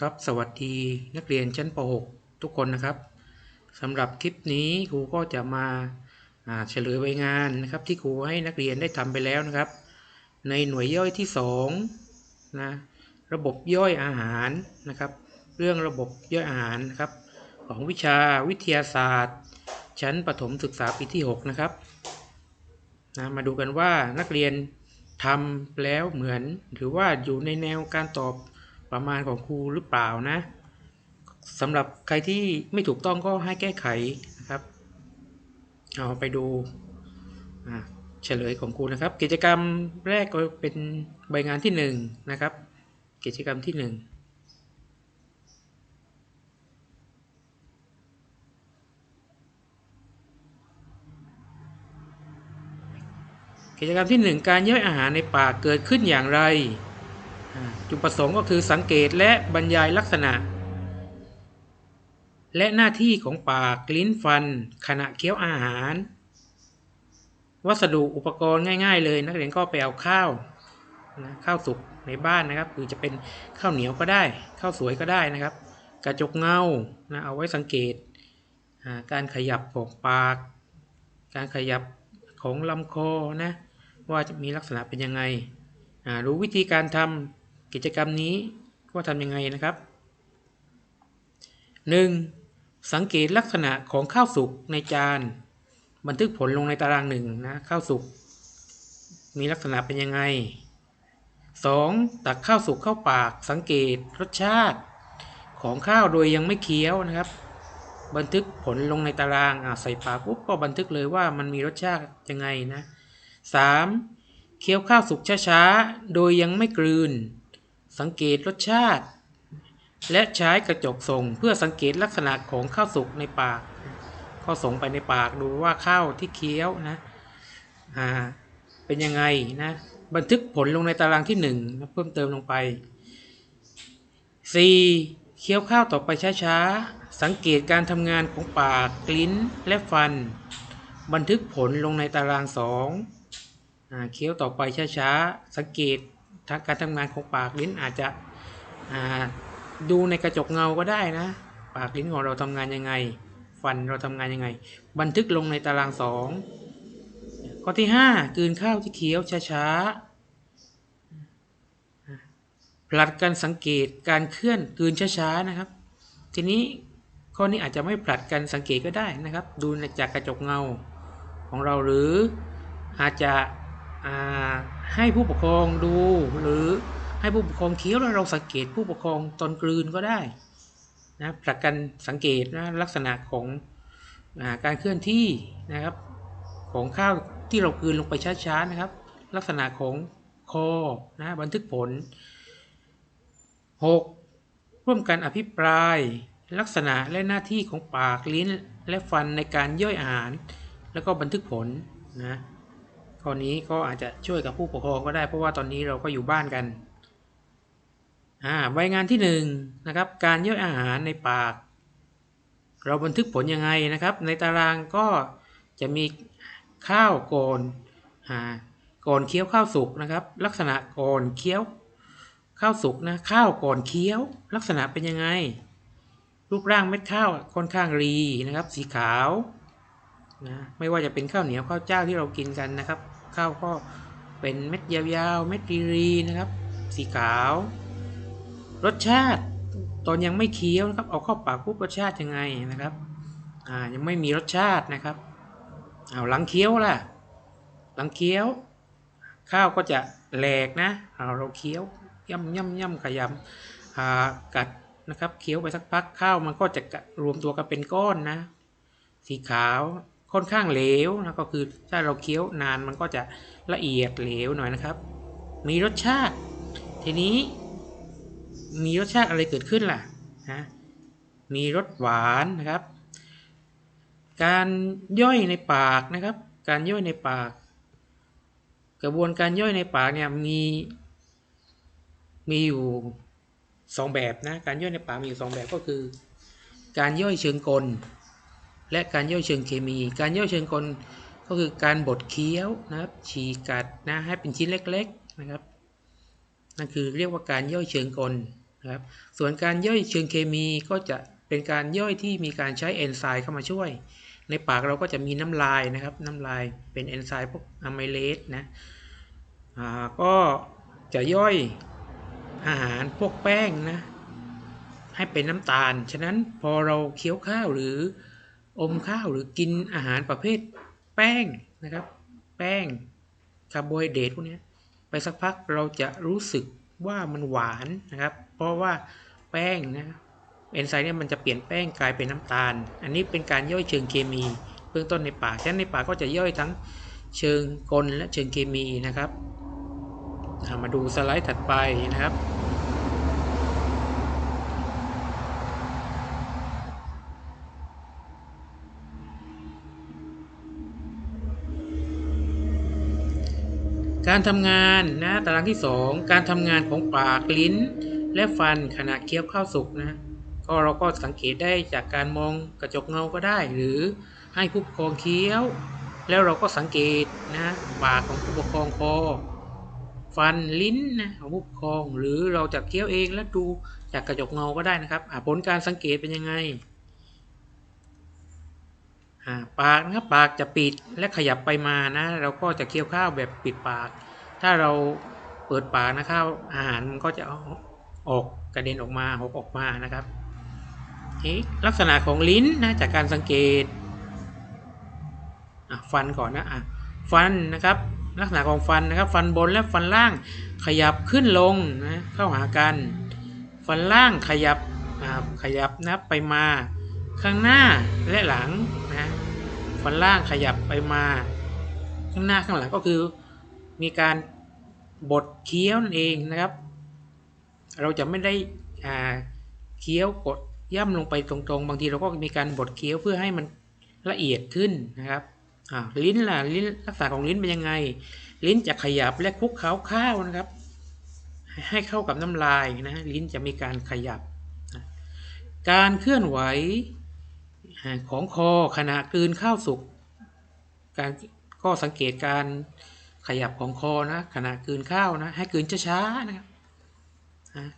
ครับสวัสดีนักเรียนชั้นป .6 ทุกคนนะครับสำหรับคลิปนี้ครูก็จะมาเฉลยใบงานนะครับที่ครูให้นักเรียนได้ทำไปแล้วนะครับ ในหน่วยย่อยที่2นะระบบย่อยอาหารนะครับ เรื่องระบบย่อยอาหารนะครับ ของวิชาวิทยาศาสตร์ ชั้นประถมศึกษาปีที่ 6 นะครับนะมาดูกันว่านักเรียนทำแล้วเหมือน หรือว่าอยู่ในแนวการตอบ ประมาณของครูหรือเปล่านะสำหรับใครที่ไม่ถูกต้องก็ให้แก้ไขนะครับเอาไปดูเฉลยของครูนะครับ กิจกรรมแรกก็เป็นใบงานที่หนึ่งนะครับ กิจกรรมที่หนึ่งกิจกรรมที่ 1 การย่อยอาหารในปากเกิดขึ้นอย่างไร จุดประสงค์ก็คือสังเกตและบรรยายลักษณะ และหน้าที่ของปากลิ้นฟัน ขณะเคี้ยวอาหาร วัสดุอุปกรณ์ง่าย ๆ เลย นักเรียนก็ไปเอาข้าวนะข้าวสุกในบ้านนะครับหรือจะเป็นข้าวเหนียวก็ได้ ข้าวสวยก็ได้นะครับ กระจกเงานะเอาไว้สังเกต การขยับของปาก การขยับของลำคอนะว่าจะมีลักษณะเป็นยังไงรู้วิธีการทำ กิจกรรมนี้ว่าทำยังไงนะครับ 1. สังเกตลักษณะของข้าวสุกในจาน บันทึกผลลงในตารางหนึ่งนะข้าวสุกมีลักษณะเป็นยังไง 2. ตักข้าวสุกเข้าปาก สังเกตรสชาติ ของข้าวโดยยังไม่เคี้ยวนะครับ บันทึกผลลงในตารางอ่าใส่ปากปุ๊บก็บันทึกเลยว่ามันมีรสชาติยังไงนะ 3. เคี้ยวข้าวสุกช้าๆ โดยยังไม่กลืน สังเกตรสชาติ และใช้กระจกส่งเพื่อสังเกตลักษณะของข้าวสุกในปาก ก็ส่งไปในปากดูว่าข้าวที่เคี้ยวนะอ่าเป็นยังไงนะ บันทึกผลลงในตารางที่1นะเพิ่มเติมลงไป 4. เคี้ยวข้าวต่อไปช้าๆ สังเกตการทำงานของปาก ลิ้น และฟัน บันทึกผลลงในตาราง2อ่าเคี้ยวต่อไปช้าๆ สังเกต ทาการทำงานของปากลิ้นอาจจะดูในกระจกเงาก็ได้นะ ปากลิ้นของเราทำงานยังไง ฟันเราทำงานยังไง บันทึกลงในตารางสองข้อที่ห้ากืนข้าวที่เคี้ยวช้าๆผลัดกันสังเกตการเคลื่อนกืนช้าๆนะครับ ทีนี้ข้อนี้อาจจะไม่ผลัดกันสังเกตก็ได้นะครับ ดูจากกระจกเงาของเราหรืออาจจะอ่า ให้ผู้ปกครองดูหรือให้ผู้ปกครองเคี้ยวแล้วเราสังเกตผู้ปกครองตอนกลืนก็ได้นะผลัดกันสังเกตนะลักษณะของอการเคลื่อนที่นะครับ ของข้าวที่เรากลืนลงไปช้าๆนะครับ ลักษณะของคอนะบันทึกผล 6. ร่วมกันอภิปราย ลักษณะและหน้าที่ของปากลิ้นและฟันในการย่อยอาหาร แล้วก็บันทึกผลนะ ข้อนนี้ก็อาจจะช่วยกับผู้ปกครองก็ได้เพราะว่าตอนนี้เราก็อยู่บ้านกันอ่าใบงานที่1นงนะครับการย่อยอาหารในปาก เราบันทึกผลยังไงนะครับ ในตารางก็จะมีข้าวก่อนอ่าก่อนเคี้ยวข้าวสุกนะครับ ลักษณะก่อนเคี้ยวข้าวสุกนะข้าวก่อนเคี้ยว ลักษณะเป็นยังไง รูปร่างเม็ดข้าวค่อนข้างรีนะครับ สีขาว นะไม่ว่าจะเป็นข้าวเหนียวข้าวเจ้าที่เรากินกันนะครับ ข้าวก็เป็นเม็ดยาวๆเม็ดรีๆนะครับ สีขาว รสชาติตอนยังไม่เคี้ยวนะครับ เอาเข้าปากปุ๊บรสชาติยังไงนะครับอ่ายังไม่มีรสชาตินะครับเอาหลังเคี้ยวล่ะ หลังเคี้ยว ข้าวก็จะแหลกนะเอาเราเคี้ยวย่ำย่ำย่ำขยำอ่ากัดนะครับเคี้ยวไปสักพักข้าวมันก็จะรวมตัวกันเป็นก้อนนะ สีขาว ค่อนข้างเหลวนะก็คือถ้าเราเคี้ยวนานมันก็จะละเอียดเหลวหน่อยนะครับ มีรสชาติ ทีนี้มีรสชาติอะไรเกิดขึ้นล่ะนะมีรสหวานนะครับ การย่อยในปากนะครับ การย่อยในปาก กระบวนการย่อยในปากเนี่ยมีมีอยู่สองแบบนะการย่อยในปากมีอยู่สองแบบก็คือ การย่อยเชิงกล และการย่อยเชิงเคมี การย่อยเชิงกลก็คือการบดเคี้ยวนะครับฉีกกัดนะให้เป็นชิ้นเล็กๆนะครับนั่นคือเรียกว่าการย่อยเชิงกลนะครับ ส่วนการย่อยเชิงเคมีก็จะเป็นการย่อยที่มีการใช้เอนไซม์เข้ามาช่วย ในปากเราก็จะมีน้ำลายนะครับ น้ำลายเป็นเอนไซม์พวกอะไมเลสนะอ่าก็จะย่อยอาหารพวกแป้งนะให้เป็นน้ำตาล ฉะนั้นพอเราเคี้ยวข้าวหรือ อมข้าวหรือกินอาหารประเภทแป้งนะครับ แป้งคาร์โบไฮเดรตพวกนี้ไปสักพักเราจะรู้สึกว่ามันหวานนะครับ เพราะว่าแป้งนะเอนไซม์เนี่ยมันจะเปลี่ยนแป้งกลายเป็นน้ำตาล อันนี้เป็นการย่อยเชิงเคมีเบื้องต้นในปากฉะนั้นในปากก็จะย่อยทั้งเชิงกลและเชิงเคมีนะครับ มาดูสไลด์ถัดไปนะครับ การทำงานนะตารางที่ 2 การทำงานของปากลิ้น และฟันขณะเคี้ยวข้าวสุกนะก็เราก็สังเกตได้จากการมองกระจกเงาก็ได้ หรือให้ผู้ปกครองเคี้ยว แล้วเราก็สังเกตนะปากของผู้ปกครองคอฟันลิ้นนะของผู้ปกครอง หรือเราจะเคี้ยวเองแล้วดูจากกระจกเงาก็ได้นะครับผลการสังเกตเป็นยังไง ปากนะครับปากจะปิดและขยับไปมานะเราก็จะเคี้ยวข้าวแบบปิดปาก ถ้าเราเปิดปากนะข้าวอาหารมันก็จะออกกระเด็นออกมาหกออกมานะครับลักษณะของลิ้นนะจากการสังเกตฟันก่อนนะะฟันนะครับลักษณะของฟันนะครับ ฟันบนและฟันล่างขยับขึ้นลงนะเข้าหากัน ฟันล่างขยับขยับนะไปมาข้างหน้าและหลัง ฟันล่างขยับไปมา ข้างหน้าข้างหลังก็คือมีการบดเคี้ยวนั่นเองนะครับ เราจะไม่ได้อ่าเคี้ยวกดย่ำลงไปตรงๆ บางทีเราก็มีการบดเคี้ยวเพื่อให้มันละเอียดขึ้นนะครับอ่าลิ้นล่ะลิ้นลักษณะของลิ้นเป็นยังไง ลิ้นจะขยับและคุกเคล้าข้าวนะครับ ให้เข้ากับน้ำลายนะลิ้นจะมีการขยับ การเคลื่อนไหว ของคอขณะกลืนข้าวสุก การก็สังเกตการขยับของคอนะขณะกลืนข้าวนะให้กลืนช้าๆนะครับ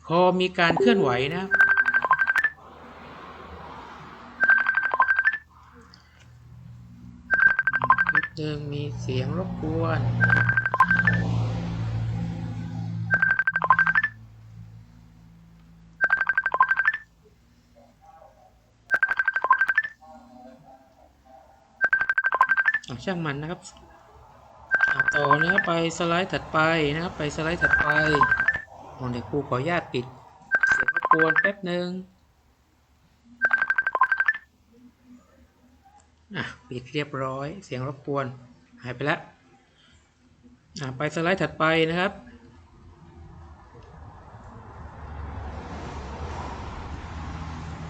คอมีการเคลื่อนไหวนะนิดนึงมีเสียงรบกวน เอาช่างมันนะครับต่อนะครับไปสไลด์ถัดไปนะครับ ไปสไลด์ถัดไปโอ้เดี๋ยวครูขออนุญาตปิด เสียงรบกวนแป๊บหนึ่งอะปิดเรียบร้อยเสียงรบกวนหายไปแล้วอะไปสไลด์ถัดไปนะครับ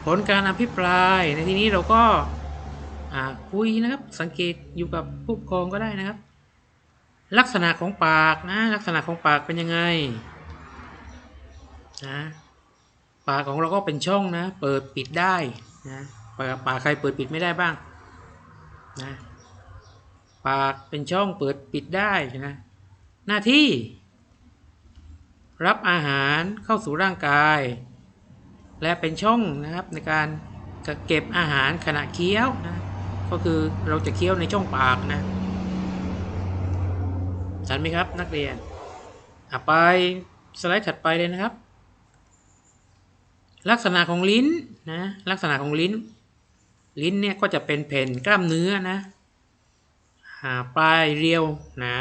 ผลการอภิปรายในที่นี้เราก็ คุยนะครับ สังเกตอยู่กับผู้ปกครองก็ได้นะครับ ลักษณะของปากนะ ลักษณะของปากเป็นยังไงนะปากของเราก็เป็นช่องนะ เปิดปิดได้นะปากปากใครเปิดปิดไม่ได้บ้างนะปากเป็นช่องเปิดปิดได้นะหน้าที่ รับอาหารเข้าสู่ร่างกาย และเป็นช่องนะครับในการเก็บอาหารขณะเคี้ยวนะ ก็คือเราจะเคี้ยวในช่องปากนะชันไหมครับนักเรียนอะไปสไลด์ถัดไปเลยนะครับ ลักษณะของลิ้นนะลักษณะของลิ้น ลิ้นเนี่ยก็จะเป็นแผ่นกล้ามเนื้อนะอ่าปลายเรียวหนา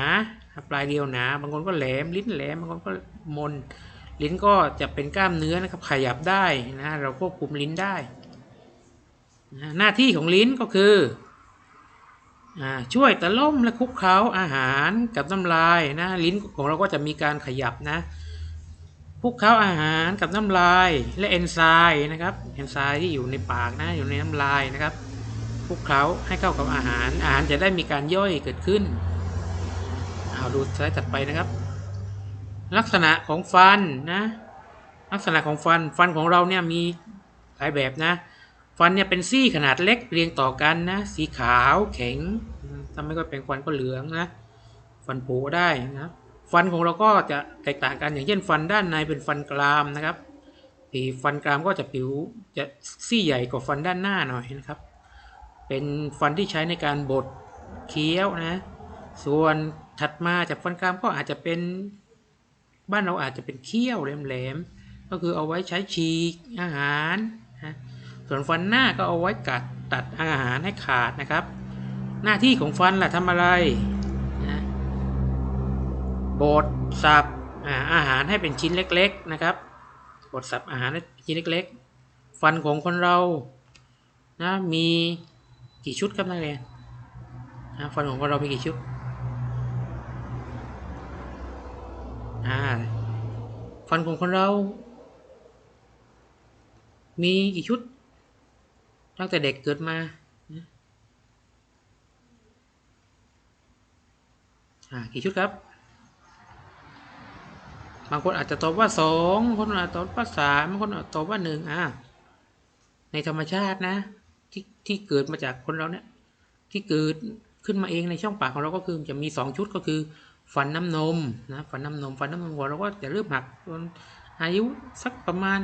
ปลายเรียวหนา บางคนก็แหลมลิ้นแหลมบางคนก็มน ลิ้นก็จะเป็นกล้ามเนื้อนะครับขยับได้นะเราควบคุมลิ้นได้นะหน้าที่ของลิ้นก็คือ ช่วยตะล่มและคลุกเคล้าอาหารกับน้ำลายนะลิ้นของเราก็จะมีการขยับนะคลุกเคล้าอาหารกับน้ำลายและเอนไซม์นะครับเอนไซม์ที่อยู่ในปากนะอยู่ในน้ำลายนะครับคลุกเคล้าให้เข้ากับอาหาร อาหารจะได้มีการย่อยเกิดขึ้นเอาดูสไลด์ถัดไปนะครับ ลักษณะของฟันนะลักษณะของฟันฟันของเราเนี่ยมีหลายแบบนะ ฟันเนี่ยเป็นซี่ขนาดเล็กเรียงต่อกันนะ สีขาวแข็งถ้าไม่ก็เป็นฟันก็เหลืองนะ ฟันโผุได้นะฟันของเราก็จะแตกต่างกันอย่างเช่นฟันด้านในเป็นฟันกรามนะครับปีฟันกรามก็จะผิวจะซี่ใหญ่กว่าฟันด้านหน้าหน่อยนะครับ เป็นฟันที่ใช้ในการบดเคี้ยวนะ ส่วนถัดมาจากฟันกรามก็อาจจะเป็นบ้านเราอาจจะเป็นเคี้ยวแหลมๆก็คือเอาไว้ใช้ฉีกอาหารนะ ส่วนฟันหน้าก็เอาไว้กัดตัดอาหารให้ขาดนะครับ หน้าที่ของฟันล่ะทำอะไรนะบดสับอาหารให้เป็นชิ้นเล็ก ๆนะครับบดสับอาหารให้ชิ้นเล็ก ๆ ฟันของคนเรานะมีกี่ชุดครับนักเรียนนะฟันของคนเรามีกี่ชุดฟันของคนเรา มีกี่ชุด ตั้งแต่เด็กเกิดมาอ่ากี่ชุดครับ บางคนอาจจะตอบว่าสองคนอาจจะตอบว่าสามบางคนอาจจะตอบว่าหนึ่งอ่าในธรรมชาตินะ ที่ที่เกิดมาจากคนเราเนี่ยที่เกิดขึ้นมาเองในช่องปากของเราก็คือจะมีสองชุดก็คือ ฟันน้ำนมนะฟันน้ำนมฟันน้ำนมของเราก็จะเริ่มหักจนอายุสักประมาณ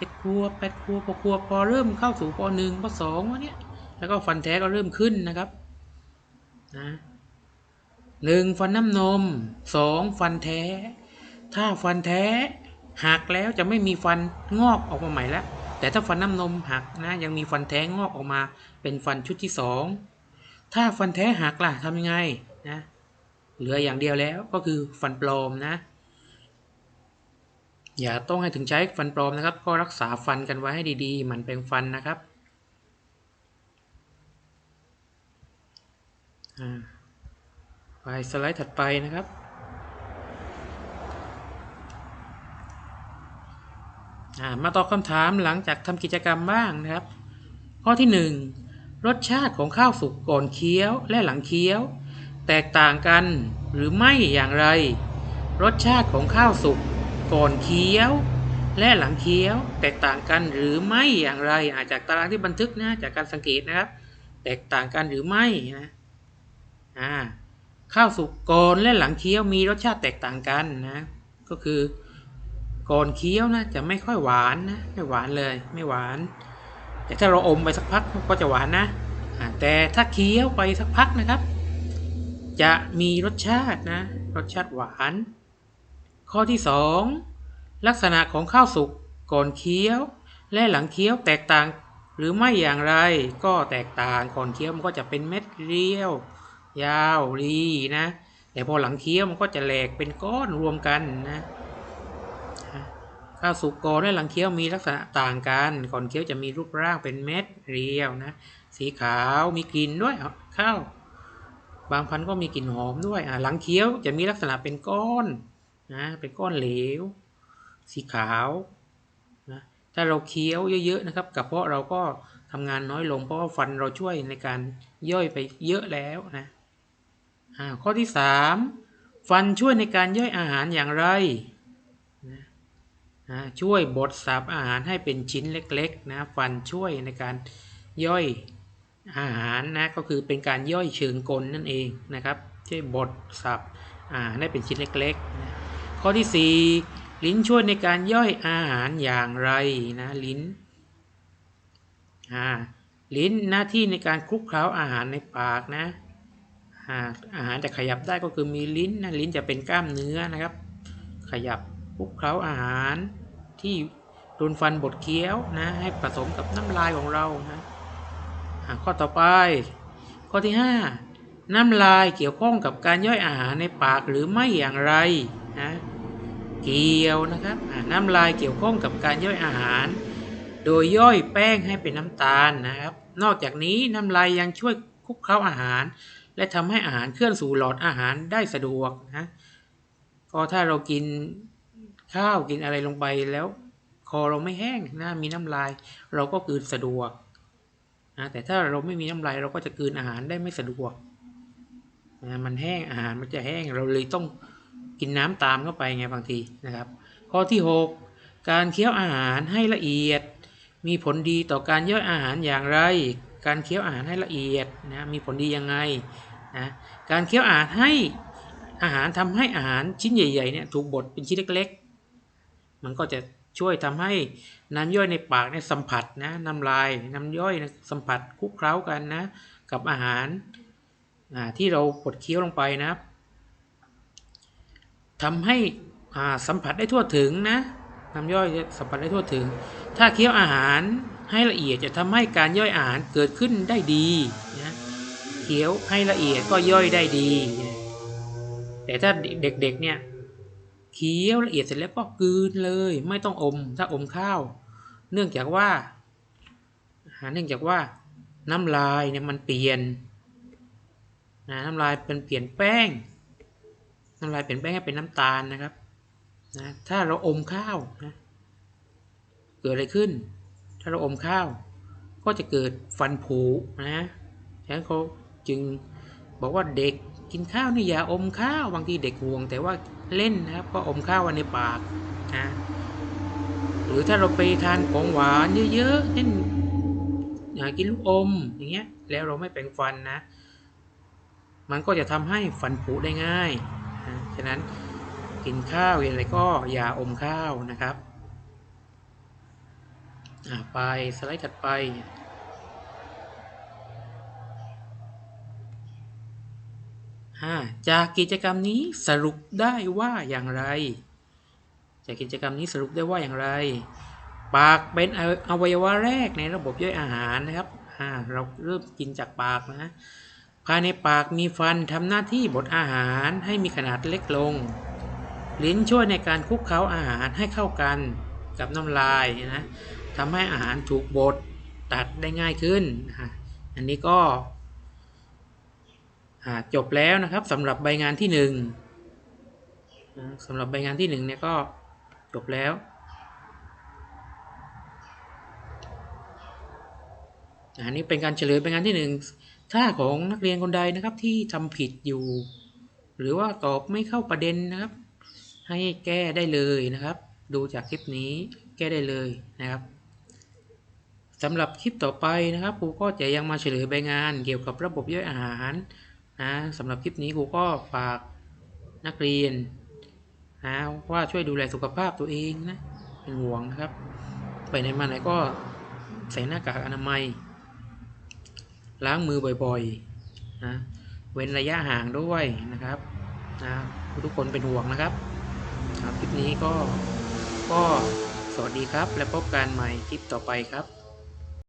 เจ็ดขวบแปดขวบหกขวบพอเริ่มเข้าสู่ปหนึ่งปสองวะเนี้ยแล้วก็ฟันแท้ก็เริ่มขึ้นนะครับนะหนึ่งฟันน้ำนมสองฟันแท้ ถ้าฟันแท้หักแล้วจะไม่มีฟันงอกออกมาใหม่แล้ว แต่ถ้าฟันน้ำนมหักนะยังมีฟันแท้งอกออกมาเป็นฟันชุดที่สองถ้าฟันแท้หักล่ะทำยังไงนะเหลืออย่างเดียวแล้วก็คือฟันปลอมนะ อย่าต้องให้ถึงใช้ฟันปลอมนะครับ ก็รักษาฟันกันไว้ให้ดีๆมันเป็นฟันนะครับไปสไลด์ถัดไปนะครับ มาตอบคำถามหลังจากทำกิจกรรมบ้างนะครับ ข้อที่ 1 รสชาติของข้าวสุกก่อนเคี้ยวและหลังเคี้ยว แตกต่างกันหรือไม่อย่างไร รสชาติของข้าวสุก ก่อนเคี้ยว และหลังเคี้ยวแตกต่างกันหรือไม่อย่างไรอาจากตารางที่บันทึกนะจากการสังเกตนะครับ แตกต่างกันหรือไม่นะอ่าข้าวสุกก่อนและหลังเคี้ยวมีรสชาติแตกต่างกันนะ ก็คือก่อนเคี้ยวนะจะไม่ค่อยหวานนะไม่หวานเลยไม่หวาน แต่ถ้าเราอมไปสักพักก็จะหวานนะแต่ถ้าเคี้ยวไปสักพักนะครับ จะมีรสชาตินะ รสชาติหวาน ข้อที่ 2 ลักษณะของข้าวสุกก่อนเคี้ยว และหลังเคี้ยวแตกต่าง หรือไม่อย่างไรก็แตกต่างก่อนเคี้ยวมันก็จะเป็นเม็ดเรียวยาวรีนะแต่พอหลังเคี้ยวมันก็จะแหลกเป็นก้อนรวมกันนะข้าวสุกก่อนและหลังเคี้ยวมีลักษณะต่างกันก่อนเคี้ยวจะมีรูปร่างเป็นเม็ดเรียวนะสีขาวมีกลิ่นด้วยข้าวบางพันธุ์ก็มีกลิ่นหอมด้วยอ่าหลังเคี้ยวจะมีลักษณะเป็นก้อน นะเป็นก้อนเหลว สีขาวนะถ้าเราเคี้ยวเยอะๆนะครับกระเพาะเราก็ทำงานน้อยลงเพราะว่าฟันเราช่วยในการย่อยไปเยอะแล้วนะข้อที่ 3 ฟันช่วยในการย่อยอาหารอย่างไรนะนะช่วยบดสับอาหารให้เป็นชิ้นเล็กๆนะฟันช่วยในการย่อยอาหารนะก็คือเป็นการย่อยเชิงกลนั่นเองนะครับช่วยบดสับอาหารให้เป็นชิ้นเล็กๆนะ ข้อที่ 4 ลิ้นช่วยในการย่อยอาหารอย่างไรนะลิ้นอ่าลิ้นหน้าที่ในการคลุกเคล้าอาหารในปากนะอ่าอาหารจะขยับได้ก็คือมีลิ้นนะลิ้นจะเป็นกล้ามเนื้อนะครับ ขยับคลุกเคล้าอาหารที่โดนฟันบดเคี้ยวนะให้ผสมกับน้ำลายของเรานะาข้อต่อไป ข้อที่ 5 น้ำลายเกี่ยวข้องกับการย่อยอาหารในปากหรือไม่อย่างไรนะ เกี่ยวนะครับน้ำลายเกี่ยวข้องกับการย่อยอาหาร โดยย่อยแป้งให้เป็นน้ำตาลนะครับ นอกจากนี้น้ำลายยังช่วยคลุกเคล้าอาหาร และทำให้อาหารเคลื่อนสู่หลอดอาหารได้สะดวกนะก็ถ้าเรากินข้าวกินอะไรลงไปแล้วคอเราไม่แห้งนะมีน้ำลาย เราก็กลืนสะดวกนะแต่ถ้าเราไม่มีน้ำลายเราก็จะกลืนอาหารได้ไม่สะดวกนะมันแห้งอาหารมันจะแห้งเราเลยต้อง กินน้ำตามเข้าไปไงบางทีนะครับ ข้อที่ 6 การเคี้ยวอาหารให้ละเอียด มีผลดีต่อการย่อยอาหารอย่างไร การเคี้ยวอาหารให้ละเอียดนะมีผลดียังไงนะการเคี้ยวอาหารให้อาหารทำให้อาหารชิ้นใหญ่ๆเนี่ยถูกบดเป็นชิ้นเล็กๆ มันก็จะช่วยทำให้น้ำย่อยในปากเนี่ยสัมผัสนะน้ำลายน้ำย่อยนะสัมผัสคลุกเคล้ากันนะกับอาหารที่เรากดเคี้ยวลงไปนะ ทำให้สัมผัสได้ทั่วถึงนะน้ำย่อยจะสัมผัสได้ทั่วถึง ถ้าเคี้ยวอาหารให้ละเอียดจะทำให้การย่อยอาหารเกิดขึ้นได้ดีนะเคี้ยวให้ละเอียดก็ย่อยได้ดี แต่ถ้าเด็กๆเนี่ยเคี้ยวละเอียดเสร็จแล้วก็กลืนเลย ไม่ต้องอมถ้าอมข้าว เนื่องจากว่าอ่าเนื่องจากว่าน้ำลายเนี่ยมันเปลี่ยนนะน้ำลายเป็นเปลี่ยนแป้ง น้ำลายเปลี่ยนแป้งให้เป็นน้ำตาลนะครับนะถ้าเราอมข้าวนะเกิดอะไรขึ้น ถ้าเราอมข้าว ก็จะเกิดฟันผุนะฉะนั้นเขาจึงบอกว่าเด็กกินข้าวนี่อย่าอมข้าวบางทีเด็กห่วง แต่ว่าเล่นนะครับก็อมข้าวไว้ในปากนะหรือถ้าเราไปทานของหวานเยอะๆเช่นอยากกินลูกอมอย่างเงี้ยแล้วเราไม่แปรงฟันนะ มันก็จะทำให้ฟันผุได้ง่าย ฉะนั้นกินข้าวอะไรก็อย่าอมข้าวนะครับไปสไลด์ถัดไปอ่าจากกิจกรรมนี้สรุปได้ว่าอย่างไร จากกิจกรรมนี้สรุปได้ว่าอย่างไร ปากเป็นออวัยวะแรกในระบบย่อยอาหารนะครับอ่าเราเริ่มกินจากปากนะายในปากมีฟันทำหน้าที่บดอาหารให้มีขนาดเล็กลง ลิ้นช่วยในการคลุกเคล้าอาหารให้เข้ากันกับน้ำลายนะทำให้อาหารถูกบดตัดได้ง่ายขึ้น อันนี้ก็จบแล้วนะครับสำหรับใบงานที่หนึ่งสำหรับใบงานที่หนึ่งเนี่ยก็จบแล้วอันนี้เป็นการเฉลยใบงานที่หนึ่ง ถ้าของนักเรียนคนใดนะครับที่ทำผิดอยู่ หรือว่าตอบไม่เข้าประเด็นนะครับ ให้แก้ได้เลยนะครับ ดูจากคลิปนี้แก้ได้เลยนะครับสำหรับคลิปต่อไปนะครับครูก็จะยังมาเฉลยใบงาน เกี่ยวกับระบบย่อยอาหารนะสำหรับคลิปนี้ครูก็ฝากนักเรียนนะว่าช่วยดูแลสุขภาพตัวเองนะเป็นห่วงนะครับ ไปไหนมาไหนก็ใส่หน้ากากอนามัย ล้างมือบ่อยๆนะเว้นระยะห่างด้วยนะครับนะทุกคนเป็นห่วงนะครับคลิปนี้ก็ก็สวัสดีครับ และพบกันใหม่คลิปต่อไปครับ